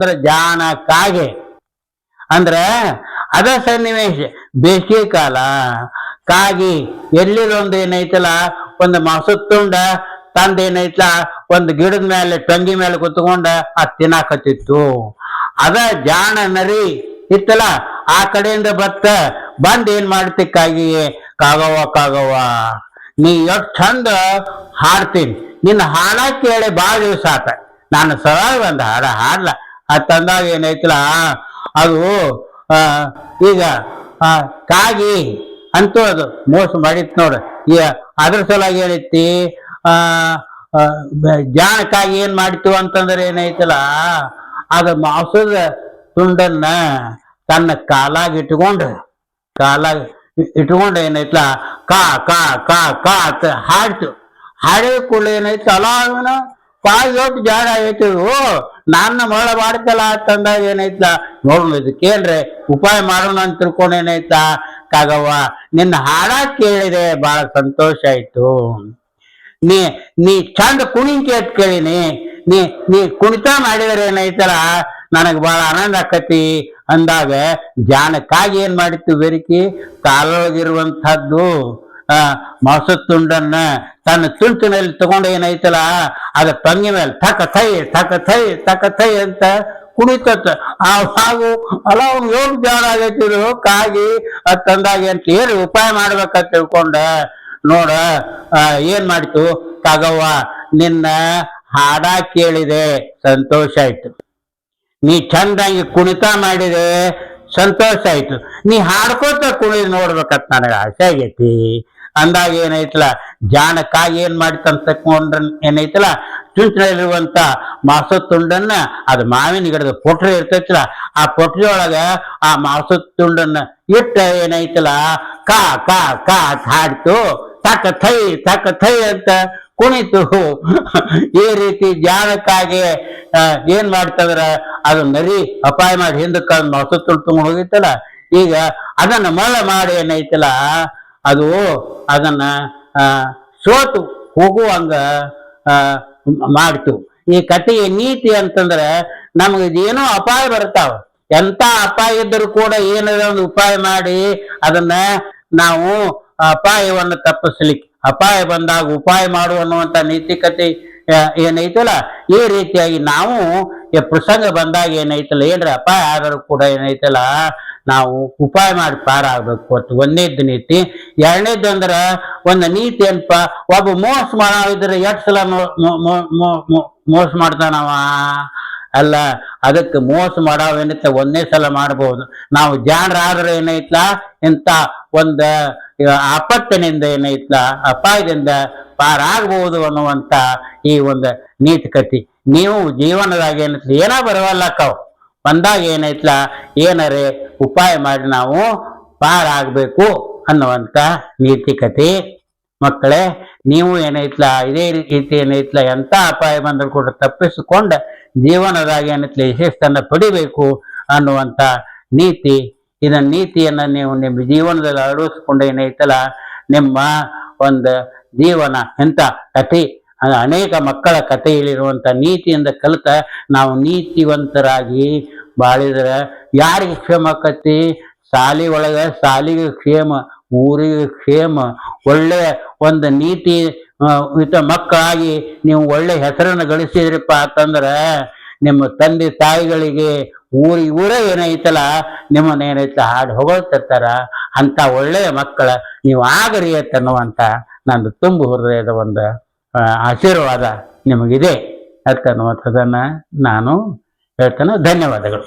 ಅಂದ್ರೆ ಜಾಣ ಕಾಗೆ ಅಂದ್ರ ಅದ ಸನ್ನಿವೇಶ. ಬೇಸಿಗೆ ಕಾಲ, ಕಾಗಿ ಎಲ್ಲಿರೊಂದು ಏನೈತಲ್ಲ, ಒಂದು ಮಸತ್ತುಂಡ ಏನೈತಲ್ಲ, ಒಂದು ಗಿಡದ ಮೇಲೆ ಟೊಂಗಿ ಮೇಲೆ ಕುತ್ಕೊಂಡ ಅದ್ ತಿನ್ನಾಕತ್ತಿತ್ತು. ಅದ ಜಾಣ ನರಿ ಇತ್ತಲ್ಲ, ಆ ಕಡೆಯಿಂದ ಬತ್ತ ಬಂದ್ ಏನ್ ಮಾಡ್ತಿ ಕಾಗಿ ಕಾಗವ್ವ ಕಾಗವ್ವ, ನೀ ಎಷ್ಟು ಚಂದ ಹಾಡ್ತೀನಿ. ನಿನ್ನ ಹಾಡ ಕೇಳಿ ಭಾಳ ದಿವಸ ಆತ. ನಾನು ಸಲ ಒಂದು ಹಾಡ ಹಾಡ್ಲ. ಅದು ತಂದಾಗ ಏನೈತಲ್ಲ ಅದು ಈಗ ಆ, ಕಾಗಿ ಅಂತೂ ಅದು ಮೋಸ ಮಾಡಿತ್ತು ನೋಡು. ಅದ್ರ ಸಲುವಾಗಿ ಏನೈತಿ ಆ ಜಾಣಕ್ಕಾಗಿ ಏನ್ ಮಾಡಿತು ಅಂತಂದ್ರೆ ಏನೈತಲ್ಲ ಅದು ಮಾಂಸದ ತುಂಡನ್ನ ತನ್ನ ಕಾಲಾಗಿ ಇಟ್ಕೊಂಡು ಕಾಲಾಗಿ ಇಟ್ಕೊಂಡು ಏನೈತ್ಲ ಕಾ ಕಾ ಕಾ ಕಾ ಅಂತ ಹಾಡ್ತು. ಹಾಡಿದ ಕೂಡ ಏನೈತೆ ಅಲ್ಲ ಅವನು ದೊಡ್ಡ ಜಾಗ ಆಗೈತಿ ಓ ನನ್ನ ಮಳ ಮಾಡ್ತಲ್ಲ ಅಂತಂದಾಗ ಏನೈತ ನೋಡೋಣ ಇದಕ್ಕೇನ್ರಿ? ಉಪಾಯ ಮಾಡೋಣ ಅಂತ ತಿಳ್ಕೊಂಡು ಏನೈತ ಕಾಗವ್ವ, ನಿನ್ನ ಹಾಡ ಕೇಳಿದೆ ಬಹಳ ಸಂತೋಷ ಆಯ್ತು. ನೀ ನೀ ಚಂದ ಕೇಟ್ ಕೇಳಿನಿ. ನೀ ನೀ ಕುಣಿತ ಮಾಡಿದ್ರೆ ಏನೈತಲ್ಲ? ನನಗ್ ಬಹಳ ಆನಂದ ಆಕತಿ. ಅಂದಾಗ ಜಾನಕ್ಕಾಗಿ ಏನ್ ಮಾಡಿತ್ತು, ಬೆರಿಕಿ? ಕಾಲೊಳಗಿರುವಂತಹದ್ದು ಆ ಮಾಂಸದ ತುಂಡನ್ನ ತನ್ನ ತುಂಟಿನಲ್ಲಿ ತಗೊಂಡು ಏನೈತಲ್ಲ, ಅದ ಪಂಗಿ ಮೇಲೆ ತಕ ಥೈ ತಕ ಥೈ ತಕ ಥೈ ಅಂತ ಕುಣಿತತ್ತ. ಆ ಹಾಗು ಅಲ್ಲ ಅವ್ನು ಯೋಗ ಜಾಡ ಆಗೈತಿದ್ರು ಕಾಗಿ, ಅದ್ ತಂದಾಗ ಅಂತ ಏನು ಉಪಾಯ ಮಾಡ್ಬೇಕಂತ ತಿಳ್ಕೊಂಡ, ನೋಡ ಏನ್ ಮಾಡಿತು? ಕಾಗವ್ವ, ನಿನ್ನ ಹಾಡ ಕೇಳಿದೆ, ಸಂತೋಷ ಆಯ್ತು. ನೀ ಚಂದಾಗಿ ಕುಣಿತ ಮಾಡಿದೆ, ಸಂತೋಷ ಆಯ್ತು. ನೀ ಹಾಡ್ಕೋತ ಕುಣಿದ್ ನೋಡ್ಬೇಕಂತ ನನಗೆ ಆಸೆ ಆಗೈತಿ. ಅಂದಾಗ ಏನೈತಲ್ಲ ಜಾಣಕ್ಕಾಗಿ ಏನ್ ಮಾಡಿತಂತ ತಕೊಂಡ್ರ ಏನೈತಲ್ಲ ಚುಂಚನಲ್ಲಿರುವಂತ ಮಾಸತ್ತುಂಡನ್ನ ತುಂಡನ್ನ ಅದು ಮಾವಿನ ಗಿಡದ ಪೊಟ್ರಿ ಇರ್ತೈತಲ್ಲ, ಆ ಪೊಟ್ರೆ ಒಳಗ ಆ ಮಾಸತ್ತುಂಡನ್ನ ತುಂಡನ್ನ ಇಟ್ಟ ಏನೈತಲ್ಲ, ಕಾ ಕಾ ಕಾ ಹಾಡ್ತು, ತಕ ಥೈ ತಕ ಥೈ ಅಂತ ಕುಣಿತು. ಈ ರೀತಿ ಜಾಣಕ್ಕಾಗಿ ಏನ್ ಮಾಡ್ತಂದ್ರ, ಅದು ನರಿ ಅಪಾಯ ಮಾಡಿ ಹಿಂದಕ್ಕೆ ಮೊಸ ತುಂಬ ಹೋಗಿತ್ತಲ್ಲ, ಈಗ ಅದನ್ನ ಮಳ ಮಾಡಿ ಏನೈತಲ್ಲ ಅದು ಅದನ್ನ ಸೋತು ಹೋಗುವಂಗ ಮಾಡ್ತು. ಈ ಕಥೆಯ ನೀತಿ ಅಂತಂದ್ರೆ ನಮಗೆ ಏನೋ ಅಪಾಯ ಬರ್ತಾವ ಎಂತ ಅಪಾಯ ಇದ್ದರೂ ಕೂಡ ಏನಾದ್ರೂ ಒಂದು ಉಪಾಯ ಮಾಡಿ ಅದನ್ನ ನಾವು ಅಪಾಯವನ್ನು ತಪ್ಪಿಸ್ಲಿಕ್ಕೆ, ಅಪಾಯ ಬಂದಾಗ ಉಪಾಯ ಮಾಡು ಅನ್ನುವಂತ ನೀತಿ ಕತೆ ಏನೈತಲ್ಲ? ಈ ರೀತಿಯಾಗಿ ನಾವು ಈ ಪ್ರಸಂಗ ಬಂದಾಗ ಏನೈತಲ್ಲ, ಏನ್ರ ಅಪಾಯ ಆದರೂ ಕೂಡ ಏನೈತಲ್ಲ, ನಾವು ಉಪಾಯ ಮಾಡಿ ಪಾರಾಗಬೇಕು. ಅಂತ ಒಂದನೇದ್ದು ನೀತಿ ಎರಡನೇದ್ದು ಅಂದ್ರ ಒಂದು ನೀತಿ ಏನಪ್ಪ ಒಬ್ಬ ಮೋಸ ಮಾಡಿದ್ರೆ ಎಷ್ಟು ಸಲ ಮೋಸ ಮಾಡ್ತಾನವ? ಅಲ್ಲ, ಅದಕ್ಕೆ ಮೋಸ ಮಾಡಾವೇನೈತೆ? ಒಂದೇ ಸಲ ಮಾಡಬಹುದು ನಾವು ಜಾಣರಾದ್ರೆ ಏನೈತ್ಲ? ಇಂಥ ಒಂದ ಆಪತ್ತಿನಿಂದ ಏನೈತ್ಲ? ಅಪಾಯದಿಂದ ಪಾರಾಗಬಹುದು ಅನ್ನುವಂತ ಈ ಒಂದು ನೀತಿ ಕತಿ ನೀವು ಜೀವನದಾಗ ಏನೈತ್ಲ? ಏನ ಬರವಲ್ಲಕ್ಕವ್ ಬಂದಾಗ ಏನೈತ್ಲ? ಏನರೇ? ಉಪಾಯ ಮಾಡಿ ನಾವು ಪಾರಾಗಬೇಕು. ಅನ್ನುವಂತ ನೀತಿಕತೆ. ಮಕ್ಕಳೇ, ನೀವು ಏನೈತ್ಲ, ಇದೇ ರೀತಿ ಏನೈತ್ಲ ಎಂಥ ಅಪಾಯ ಬಂದರೂ ಕೂಡ ತಪ್ಪಿಸಿಕೊಂಡು ಜೀವನದಾಗ ಏನೈತ್ಲ ಯಶಸ್ಸನ್ನ ಪಡಿಬೇಕು ಅನ್ನುವಂತ ನೀತಿ. ಇದನ್ನ ನೀತಿಯನ್ನ ನೀವು ನಿಮ್ಮ ಜೀವನದಲ್ಲಿ ಅಳವಡಿಸ್ಕೊಂಡು ಏನೈತಲ್ಲ ನಿಮ್ಮ ಒಂದು ಜೀವನ ಕಥೆ ಅದು ಅನೇಕ ಮಕ್ಕಳ ಕಥೆಯಲ್ಲಿರುವಂಥ ನೀತಿಯಿಂದ ಕಲಿತ ನಾವು ನೀತಿವಂತರಾಗಿ ಬಾಳಿದ್ರೆ, ಯಾರಿಗೆ ಕ್ಷೇಮ ಆಕತಿ ಒಳಗೆ, ಸಾಲಿಗೆ ಕ್ಷೇಮ, ಊರಿಗೆ ಕ್ಷೇಮ, ಒಳ್ಳೆ ಒಂದು ನೀತಿ ಇತ ಮಕ್ಕಳಾಗಿ ನೀವು ಒಳ್ಳೆ ಹೆಸರನ್ನು ಗಳಿಸಿದ್ರಪ್ಪ ಅಂತಂದ್ರೆ ನಿಮ್ಮ ತಂದೆ ತಾಯಿಗಳಿಗೆ ಊರಿ, ಊರೇ ಏನೈತಲ್ಲ, ನಿಮ್ಮನ್ನ ಏನೈತೆ ಹಾಡು ಹೊಗಳ್ತಿರ್ತಾರ. ಅಂತ ಒಳ್ಳೆಯ ಮಕ್ಕಳ ನೀವು ಆಗರಿ ಅಂತ ನಂದು ತುಂಬು ಹೃದಯದ ಒಂದು ಆಶೀರ್ವಾದ ನಿಮಗಿದೆ ಅಂತನ್ನುವಂಥದ್ದನ್ನು ನಾನು ಹೇಳ್ತೇನೆ. ಧನ್ಯವಾದಗಳು.